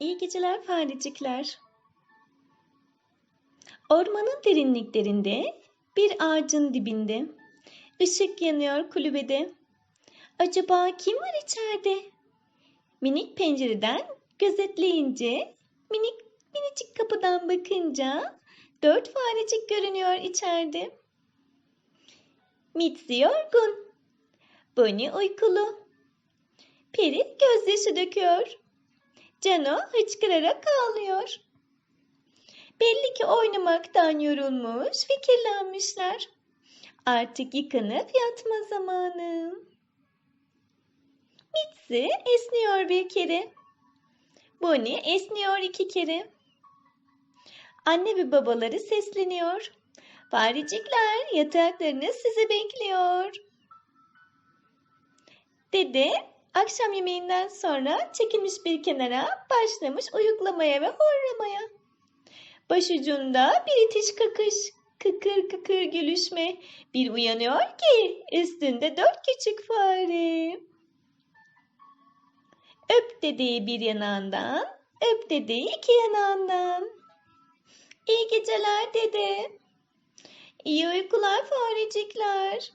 İyi geceler farecikler. Ormanın derinliklerinde bir ağacın dibinde ışık yanıyor kulübede. Acaba kim var içeride? Minik pencereden gözetleyince, minik minicik kapıdan bakınca dört farecik görünüyor içeride. Mitzi yorgun, Bonnie uykulu. Peri gözyaşı döküyor. Cano hıçkırarak ağlıyor. Belli ki oynamaktan yorulmuş, fikirlenmişler. Artık yıkanıp yatma zamanı. Mitzi esniyor bir kere. Bonnie esniyor iki kere. Anne ve babaları sesleniyor. Farecikler yataklarınız sizi bekliyor. Dede akşam yemeğinden sonra çekilmiş bir kenara başlamış uyuklamaya ve horlamaya. Başucunda bir itiş kakış, kıkır kıkır gülüşme. Bir uyanıyor ki üstünde dört küçük fare. Öp dedeyi bir yanağından, öp dedeyi iki yanağından. İyi geceler dede. İyi uykular farecikler.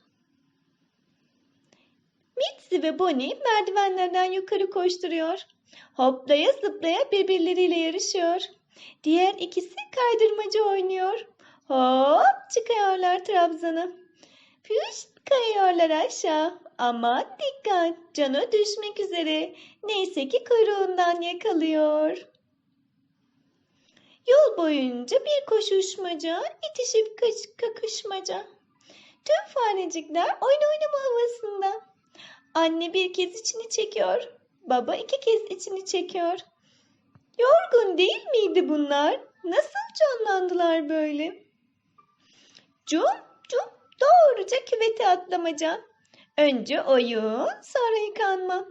Mitzi ve Bonnie merdivenlerden yukarı koşturuyor. Hoplaya zıplaya birbirleriyle yarışıyor. Diğer ikisi kaydırmacı oynuyor. Hop çıkıyorlar Trabzon'a. Püş kayıyorlar aşağı. Ama dikkat canı düşmek üzere. Neyse ki kuyruğundan yakalıyor. Yol boyunca bir koşuşmaca, itişip kakışmaca. Tüm farecikler oyun oynama havasında. Anne bir kez içini çekiyor. Baba iki kez içini çekiyor. Yorgun değil miydi bunlar? Nasıl canlandılar böyle? Cum cum doğruca küvete atlamaca. Önce oyun, sonra yıkanma.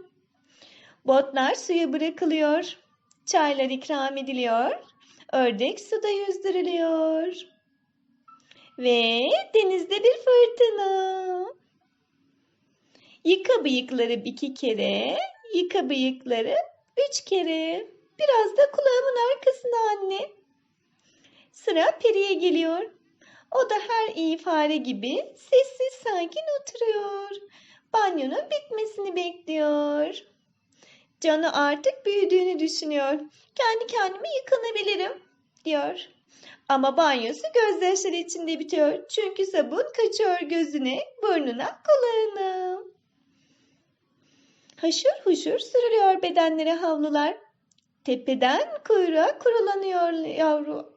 Botlar suya bırakılıyor. Çaylar ikram ediliyor. Ördek suda yüzdürülüyor. Ve denizde bir fırtına. Yıka bıyıkları iki kere, yıka bıyıkları üç kere. Biraz da kulağımın arkasına anne. Sıra Peri'ye geliyor. O da her iyi fare gibi sessiz sakin oturuyor. Banyonun bitmesini bekliyor. Canı artık büyüdüğünü düşünüyor. Kendi kendime yıkanabilirim diyor. Ama banyosu gözyaşları içinde bitiyor. Çünkü sabun kaçıyor gözüne, burnuna, kulağına. Haşır huşur sürülüyor bedenlere havlular. Tepeden kuyruğa kurulanıyor yavru.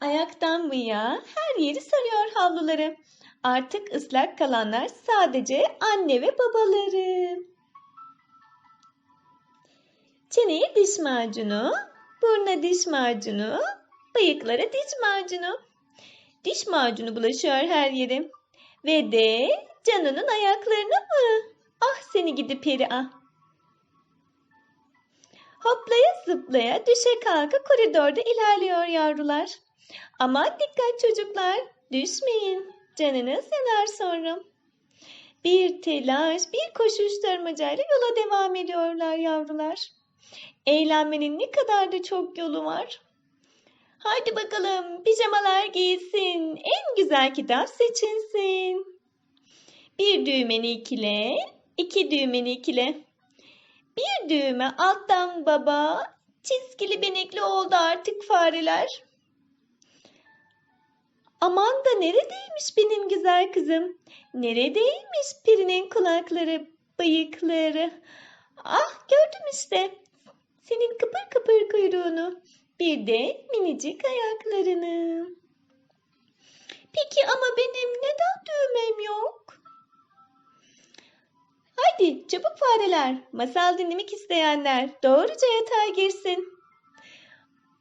Ayaktan bıyığa her yeri sarıyor havluları. Artık ıslak kalanlar sadece anne ve babaları. Çeneye diş macunu, burna diş macunu, bıyıklara diş macunu. Diş macunu bulaşıyor her yere. Ve de canının ayaklarına mı? Ah seni gidi peri ah. Hoplaya zıplaya düşe kalka koridorda ilerliyor yavrular. Ama dikkat çocuklar düşmeyin canınız yanar sonra. Bir telaş bir koşuşturmacayla yola devam ediyorlar yavrular. Eğlenmenin ne kadar da çok yolu var. Haydi bakalım pijamalar giysin, en güzel kitap seçilsin. Bir düğmeni ikile, iki düğmeni ikile. Bir düğme alttan baba, çizgili benekli oldu artık fareler. Aman da neredeymiş benim güzel kızım? Neredeymiş pirinin kulakları, bıyıkları? Ah gördüm işte. Senin kıpır kıpır kuyruğunu. Bir de minicik ayaklarını. Peki ama benim neden düğmem yok? Haydi çabuk fareler, masal dinlemek isteyenler doğruca yatağa girsin.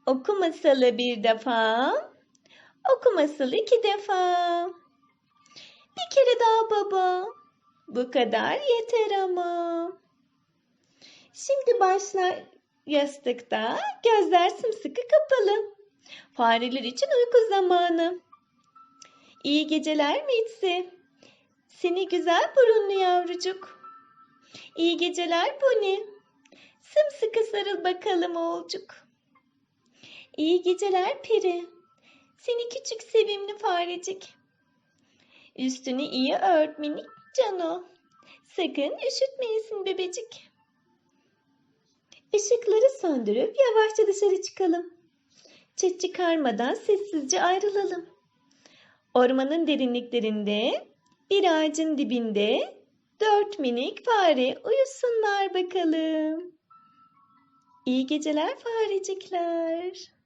Oku masalı bir defa, oku masalı iki defa. Bir kere daha baba, bu kadar yeter ama. Şimdi başla yastıkta, gözler sımsıkı kapalı. Fareler için uyku zamanı. İyi geceler Mitzi. Seni güzel burunlu yavrucuk. İyi geceler Pony. Sımsıkı sıkı sarıl bakalım oğulcuk. İyi geceler peri. Seni küçük sevimli farecik. Üstünü iyi ört minik cano. Sakın üşütmeyesin bebecik. Işıkları söndürüp yavaşça dışarı çıkalım. Ses çıkarmadan sessizce ayrılalım. Ormanın derinliklerinde, bir ağacın dibinde dört minik fare uyusunlar bakalım. İyi geceler farecikler.